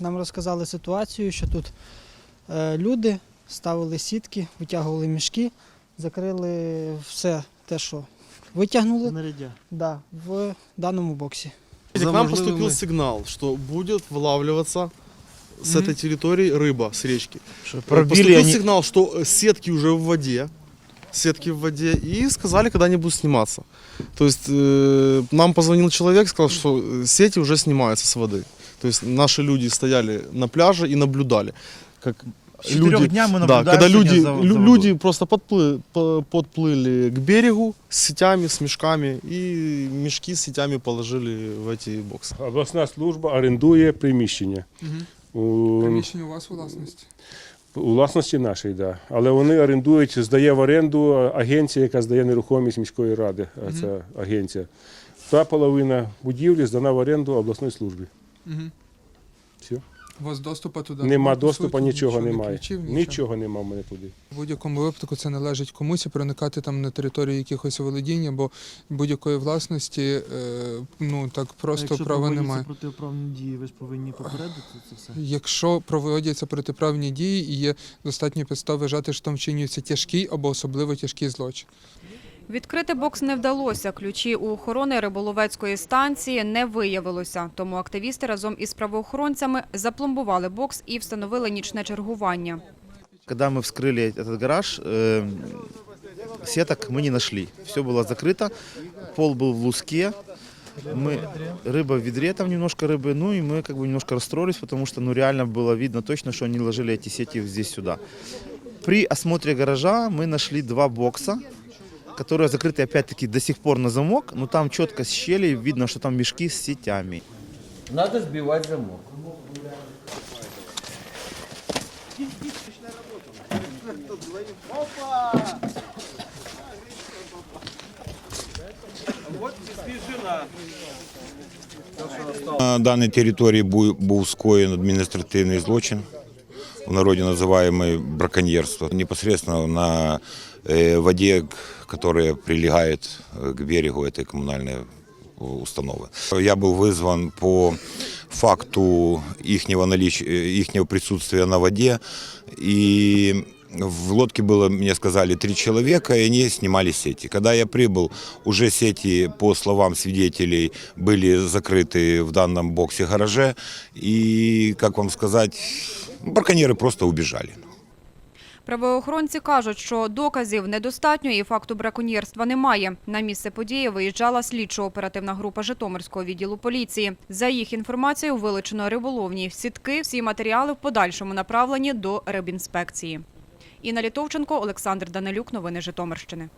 нам розказали ситуацію, що тут е, люди ставили сітки, витягували мішки, закрили все те, що витягнули Знаряддя. да, в даному боксі. К За нам можливими- поступил сигнал, что будет вылавливаться с Мгм. этой территории рыба с речки. Що Поступил пробили они... сигнал, что э, сетки уже в воде, сетки в воде, и сказали, когда они будут сниматься. То есть э, нам позвонил человек, сказал, что э, сети уже снимаются с воды. То есть наши люди стояли на пляже и наблюдали, как С четырех дня мы да, наблюдаем когда сегодня люди, за- лю- за люди водой. просто подплы- по- подплыли к берегу с сетями, с мешками, и мешки с сетями положили в эти боксы. Обласна служба орендує приміщення. У, Приміщення у вас у власності. у власності нашій, да. але вони орендують, здає в оренду агенція, яка здає нерухомість міської ради. а Це агенція. Та половина будівлі здана в оренду обласної службі. Угу. Все. У вас доступу туди Нема немає, доступу, суті, нічого ні немає. ключів, нічого. Нічого нема в мене туди. В будь-якому випадку це належить комусь і проникати там на територію якихось володіння, бо будь-якої власності е, ну так просто Якщо права проводяться немає. протиправні дії, ви ж повинні попередити це все. Якщо проводяться протиправні дії і є достатньо підстав вважати, що там вчинюється тяжкий або особливо тяжкий злочин. Відкрити бокс не вдалося. Ключі у охорони риболовецької станції не виявилося. Тому активісти разом із правоохоронцями запломбували бокс і встановили нічне чергування. Когда мы вскрыли этот гараж, э, сеток мы не нашли. Все было закрыто, пол был в луске, мы, рыба в ведре, там немножко рыбы, ну и мы как бы немножко расстроились, потому что ну реально было видно точно, что они ложили эти сети здесь сюда. При осмотре гаража мы нашли два бокса, которые закрыты опять-таки до сих пор на замок, но там четко с щелей видно, что там мешки с сетями. Надо сбивать замок. На даній території бу- був скоєн адміністративний злочин, в народі називаємо браконьєрство. Непосредственно на э, воде, к- которая прилегает э, к берегу этой коммунальной э, установы. Я был вызван по факту ихнего, налич... э, ихнего присутствия на воде, и в лодке было, мне сказали, три человека, и они снимали сети. Когда я прибыл, уже сети, по словам свидетелей, были закрыты в данном боксе-гараже, и, как вам сказать, браконьеры просто убежали. Правоохоронці кажуть, що доказів недостатньо і факту браконьєрства немає. На місце події виїжджала слідчо-оперативна група Житомирського відділу поліції. За їх інформацією, вилучено риболовні сітки. Всі матеріали в подальшому направлені до рибінспекції. Інна Літовченко, Олександр Данилюк. Новини Житомирщини.